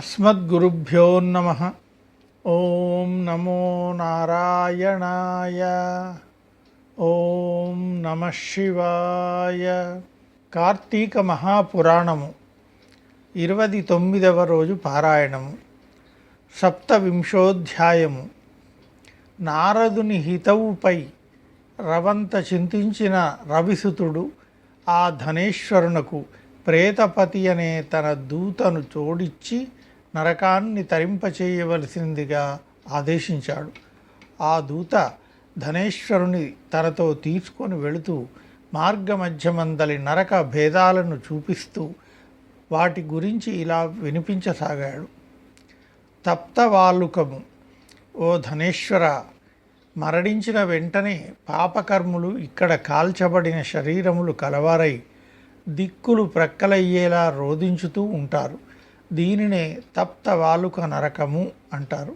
అస్మద్గురుభ్యో నమ ఓం నమో నారాయణాయ ఓం నమ శివాయ కార్తీక మహాపురాణము ఇరవై తొమ్మిదవ రోజు పారాయణము సప్తవింశోధ్యాయము. నారదుని హితవుపై రవంత చింతించిన రవిసుతుడు ఆ ధనేశ్వరునకు ప్రేతపతి అనే తన దూతను చోడిచ్చి నరకాన్ని తరింపచేయవలసిందిగా ఆదేశించాడు. ఆ దూత ధనేశ్వరుని తనతో తీసుకొని వెళుతూ మార్గమధ్యమందలి నరక భేదాలను చూపిస్తూ వాటి గురించి ఇలా వినిపించసాగాడు. తప్తవాలుకము ఓ ధనేశ్వర మరణించిన వెంటనే పాపకర్ములు ఇక్కడ కాల్చబడిన శరీరములు కలవారై దిక్కులు ప్రక్కలయ్యేలా రోధించుతూ ఉంటారు. దీనినే తప్త వాలుక నరకము అంటారు.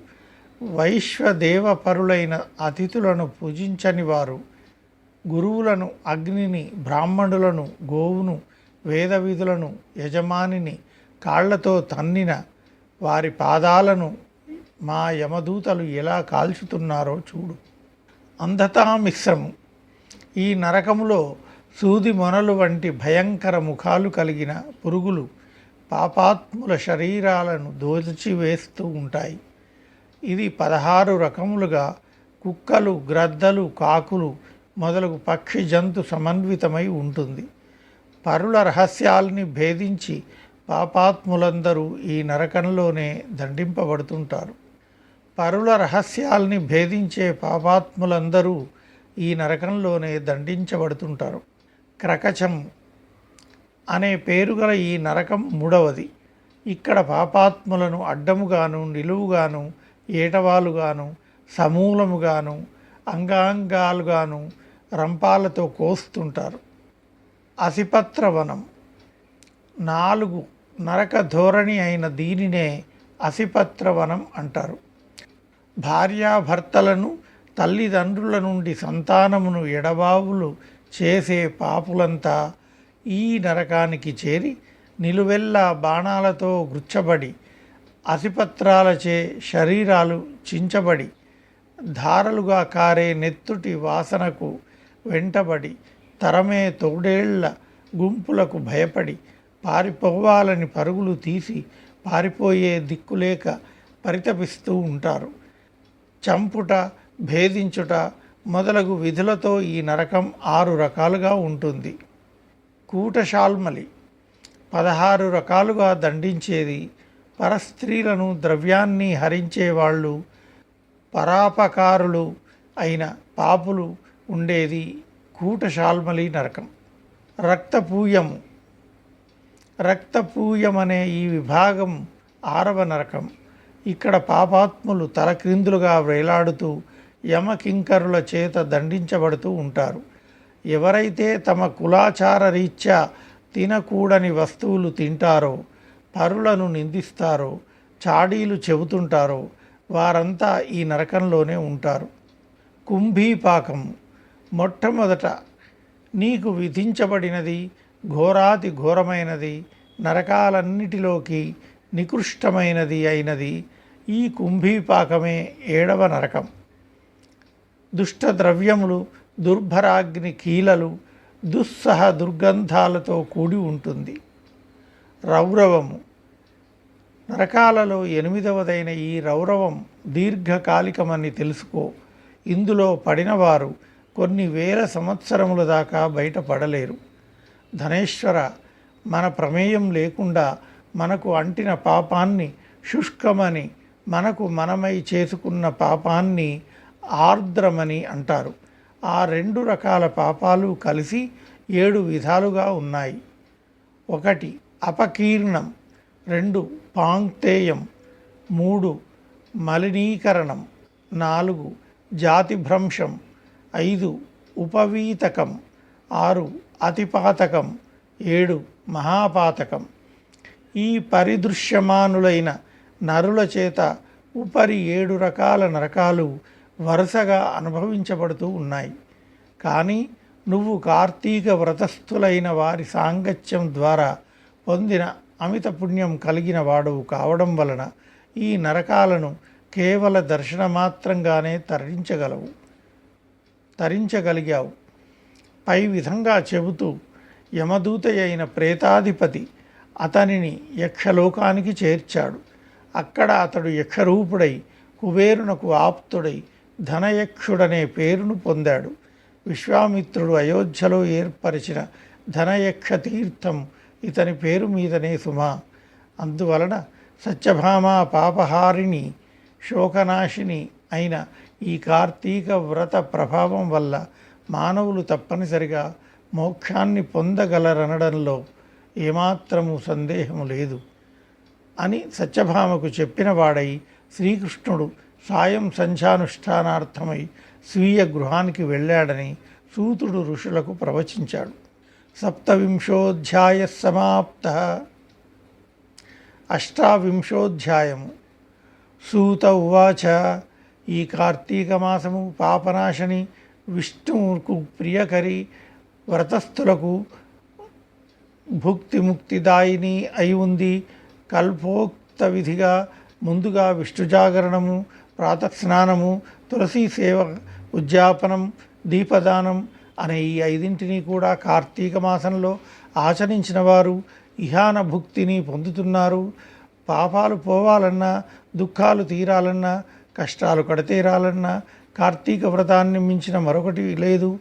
వైశ్వదేవపరులైన అతిథులను పూజించని వారు గురువులను అగ్నిని బ్రాహ్మణులను గోవును వేద విధులను యజమానిని కాళ్ళతో తన్నిన వారి పాదాలను మా యమదూతలు ఎలా కాల్చుతున్నారో చూడు. అంధతా మిశ్రము. ఈ నరకములో సూది మొనలు వంటి భయంకర ముఖాలు కలిగిన పురుగులు పాపాత్ముల శరీరాలను దోచివేస్తూ ఉంటాయి. ఇది పదహారు రకములుగా కుక్కలు గ్రద్దలు కాకులు మొదలగు పక్షి జంతు సమన్వితమై ఉంటుంది. పరుల రహస్యాల్ని భేదించి పాపాత్ములందరూ ఈ నరకంలోనే దండింపబడుతుంటారు. పరుల రహస్యాల్ని భేదించే పాపాత్ములందరూ ఈ నరకంలోనే దండించబడుతుంటారు. క్రకచం అనే పేరుగల ఈ నరకం మూడవది. ఇక్కడ పాపాత్ములను అడ్డముగాను నిలువుగాను ఏటవాలుగాను సమూలముగాను అంగాంగాలుగాను రంపాలతో కోస్తుంటారు. అసిపత్రవనం. నాలుగు నరక ధోరణి అయిన దీనినే అసిపత్రవనం అంటారు. భార్యాభర్తలను తల్లిదండ్రుల నుండి సంతానమును ఎడబావులు చేసే పాపులంతా ఈ నరకానికి చేరి నిలువెల్లా బాణాలతో గుచ్చబడి అసిపత్రాలచే శరీరాలు చించబడి ధారలుగా కారే నెత్తుటి వాసనకు వెంటబడి తరమే తోడేళ్ళ గుంపులకు భయపడి పారిపోవాలని పరుగులు తీసి పారిపోయే దిక్కులేక పరితపిస్తూ ఉంటారు. చంపుట భేదించుట మొదలగు విధులతో ఈ నరకం ఆరు రకాలుగా ఉంటుంది. కూటశాల్మలి. పదహారు రకాలుగా దండించేది పరస్త్రీలను ద్రవ్యాన్ని హరించేవాళ్ళు పరాపకారులు అయిన పాపులు ఉండేది కూటశాల్మలి నరకం. రక్తపూయము. రక్తపూయమనే ఈ విభాగం ఆరవ నరకం. ఇక్కడ పాపాత్ములు తలక్రిందులుగా వేలాడుతూ యమకింకరుల చేత దండించబడుతూ ఉంటారు. ఎవరైతే తమ కులాచార రీత్యా తినకూడని వస్తువులు తింటారో పరులను నిందిస్తారో చాడీలు చెబుతుంటారో వారంతా ఈ నరకంలోనే ఉంటారు. కుంభీపాకం. మొట్టమొదట నీకు విధించబడినది ఘోరాతి ఘోరమైనది నరకాలన్నిటిలోకి నికృష్టమైనది అయినది ఈ కుంభీపాకమే ఏడవ నరకం. దుష్ట ద్రవ్యములు దుర్భరాగ్ని కీలలు దుస్సహ దుర్గంధాలతో కూడి ఉంటుంది. రౌరవము. నరకాలలో ఎనిమిదవదైన ఈ రౌరవం దీర్ఘకాలికమని తెలుసుకో. ఇందులో పడినవారు కొన్ని వేల సంవత్సరముల దాకా బయటపడలేరు. ధనేశ్వర మన ప్రమేయం లేకుండా మనకు అంటిన పాపాన్ని శుష్కమని మనకు మనమై చేసుకున్న పాపాన్ని ఆర్ద్రమని అంటారు. ఆ రెండు రకాల పాపాలు కలిసి ఏడు విధాలుగా ఉన్నాయి. ఒకటి అపకీర్ణం. రెండు పాంక్తేయం. మూడు మలినీకరణం. నాలుగు జాతిభ్రంశం. ఐదు ఉపవీతకం. ఆరు అతిపాతకం. ఏడు మహాపాతకం. ఈ పరిదృశ్యమానులైన నరుల చేత ఉపరి ఏడు రకాల నరకాలు వరుసగా అనుభవించబడుతూ ఉన్నాయి. కానీ నువ్వు కార్తీక వ్రతస్థులైన వారి సాంగత్యం ద్వారా పొందిన అమిత పుణ్యం కలిగిన వాడు కావడం వలన ఈ నరకాలను కేవల దర్శన మాత్రంగానే తరించగలవు. తరించగలిగావు. పై విధంగా చెబుతూ యమదూత అయిన ప్రేతాధిపతి అతనిని యక్షలోకానికి చేర్చాడు. అక్కడ అతడు యక్షరూపుడై కుబేరునకు ఆప్తుడై ధనయక్షుడనే పేరును పొందాడు. విశ్వామిత్రుడు అయోధ్యలో ఏర్పరిచిన ధనయక్ష తీర్థం ఇతని పేరు మీదనే సుమా. అందువలన సత్యభామ పాపహారిణి శోకనాశిని అయిన ఈ కార్తీక వ్రత ప్రభావం వల్ల మానవులు తప్పనిసరిగా మోక్షాన్ని పొందగలరనడంలో ఏమాత్రము సందేహము లేదు అని సత్యభామకు చెప్పిన వాడై శ్రీకృష్ణుడు సాయం సంధ్యానుష్ఠానార్థమై స్వీయ గృహానికి వెళ్ళాడని సూతుడు ఋషులకు ప్రవచించాడు. సప్తవింశోధ్యాయ సమాప్త. అష్టావింశోధ్యాయము. సూత ఉవాచ ఈ కార్తీక మాసము పాపనాశని విష్ణువుకు ప్రియకరి వ్రతస్థులకు భుక్తి ముక్తిదాయిని అయి ఉంది కల్పోక్త విధిగా ముందుగా విష్ణు జాగరణము ప్రాతస్నానము తులసి సేవ ఉద్యాపనం దీపదానం అనే ఈ ఐదింటిని కూడా కార్తీక మాసంలో ఆచరించిన వారు ఇహాన భుక్తిని పొందుతున్నారు. పాపాలు పోవాలన్నా దుఃఖాలు తీరాలన్నా కష్టాలు కడతీరాలన్నా కార్తీక వ్రతాన్ని మించిన మరొకటి లేదు.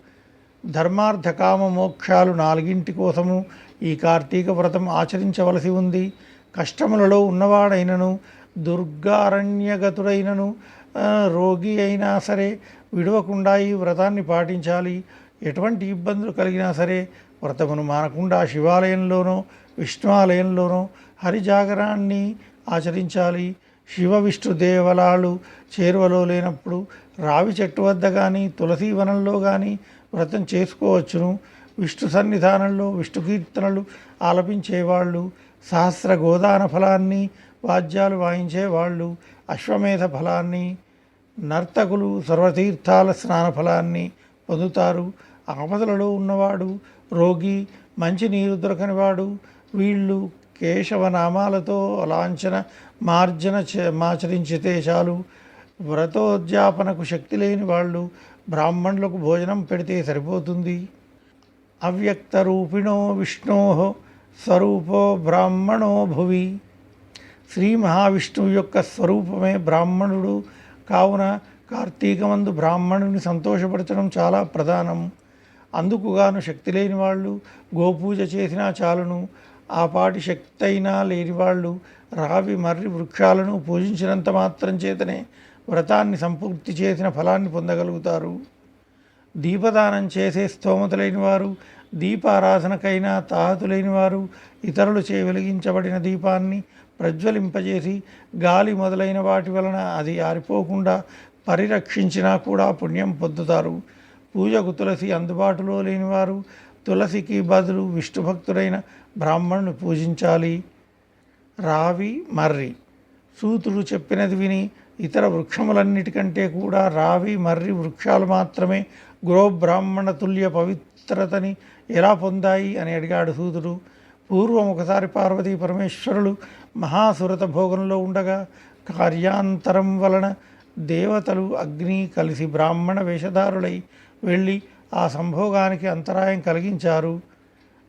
ధర్మార్థ కామ మోక్షాలు నాలుగింటి కోసము ఈ కార్తీక వ్రతం ఆచరించవలసి ఉంది. కష్టములలో ఉన్నవాడైనను దుర్గారణ్యగతుడైనను రోగి అయినా సరే విడవకుండా ఈ వ్రతాన్ని పాటించాలి. ఎటువంటి ఇబ్బందులు కలిగినా సరే వ్రతమును మానకుండా శివాలయంలోనో విష్ణువాలయంలోనో హరిజాగరాన్ని ఆచరించాలి. శివ విష్ణు దేవలాలు చేరువలో లేనప్పుడు రావి చెట్టు వద్ద కానీ తులసి వనంలో కానీ వ్రతం చేసుకోవచ్చును. విష్ణు సన్నిధానంలో విష్ణు కీర్తనలు ఆలపించేవాళ్ళు. సహస్ర గోదాన ఫలాన్ని వాద్యాలు వాయించేవాళ్ళు అశ్వమేధ ఫలాన్ని నర్తకులు సర్వతీర్థాల స్నాన ఫలాన్ని పొందుతారు. ఆపదలలో ఉన్నవాడు రోగి మంచి నీరు దొరకనివాడు వీళ్ళు కేశవ నామాలతో లాంఛన మార్జన మాచరించితే చాలు. వ్రతోద్యాపనకు శక్తి లేని వాళ్ళు బ్రాహ్మణులకు భోజనం పెడితే సరిపోతుంది. అవ్యక్త రూపిణో విష్ణో స్వరూపో బ్రాహ్మణో భువి. శ్రీ మహావిష్ణువు యొక్క స్వరూపమే బ్రాహ్మణుడు. కావున కార్తీకమందు బ్రాహ్మణుని సంతోషపరచడం చాలా ప్రధానం. అందుకుగాను శక్తి లేని వాళ్ళు గోపూజ చేసినా చాలును. ఆ పాటి శక్తి అయినా లేని వాళ్ళు రావి మర్రి వృక్షాలను పూజించినంత మాత్రం చేతనే వ్రతాన్ని సంపూర్తి చేసిన ఫలాన్ని పొందగలుగుతారు. దీపదానం చేసే స్తోమత లేనివారు దీపారాధనకైనా తాహతు వారు ఇతరులు చే వెలిగించబడిన దీపాన్ని ప్రజ్వలింపజేసి గాలి మొదలైన వాటి వలన అది ఆరిపోకుండా పరిరక్షించినా కూడా పుణ్యం పొందుతారు. పూజకు తులసి అందుబాటులో లేనివారు తులసికి బదులు విష్ణు భక్తుడైన బ్రాహ్మణుని పూజించాలి. రావి మర్రి. సూతుడు చెప్పినది విని ఇతర వృక్షములన్నిటికంటే కూడా రావి మర్రి వృక్షాలు మాత్రమే గృహబ్రాహ్మణ తుల్య పవిత్రతని ఎలా పొందాయి అని అడిగాడు సూదుడు. పూర్వం ఒకసారి పార్వతీ పరమేశ్వరులు మహాసురత భోగంలో ఉండగా కార్యాంతరం వలన దేవతలు అగ్ని కలిసి బ్రాహ్మణ వేషధారులై వెళ్ళి ఆ సంభోగానికి అంతరాయం కలిగించారు.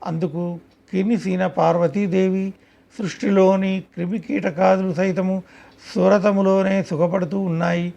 అందుకు కినిసిన పార్వతీదేవి సృష్టిలోని క్రిమికీటకాదులు సైతము సూరతములోనే సుఖపడుతూ ఉన్నాయి.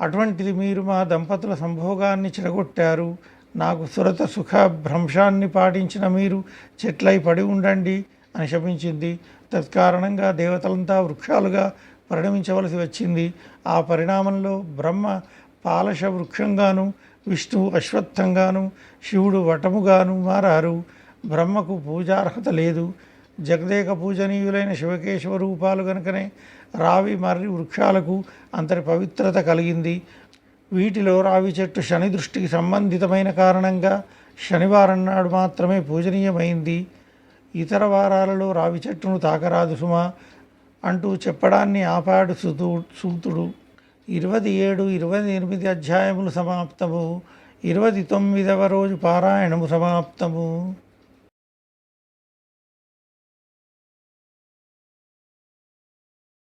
అటువంటిది మీరు మా దంపతుల సంభోగాన్ని చెడగొట్టారు. నాకు సురత సుఖ భ్రంశాన్ని పాటించిన మీరు చెట్లై పడి ఉండండి అని శపించింది. తత్కారణంగా దేవతలంతా వృక్షాలుగా పరిణమించవలసి వచ్చింది. ఆ పరిణామంలో బ్రహ్మ పాలశ వృక్షంగాను విష్ణువు అశ్వత్థంగాను శివుడు వటముగాను మారారు. బ్రహ్మకు పూజార్హత లేదు. జగదేక పూజనీయులైన శివకేశవ రూపాలు గనుకనే రావి మర్రి వృక్షాలకు అంతటి పవిత్రత కలిగింది. వీటిలో రావి చెట్టు శని దృష్టికి సంబంధితమైన కారణంగా శనివారం నాడు మాత్రమే పూజనీయమైంది. ఇతర వారాలలో రావి చెట్టును తాకరాదు సుమా అంటూ చెప్పడాన్ని ఆపాడు సుతు సూతుడు. ఇరవై ఏడు ఇరవై ఎనిమిది అధ్యాయములు సమాప్తము. ఇరవై తొమ్మిదవ రోజు పారాయణము సమాప్తము.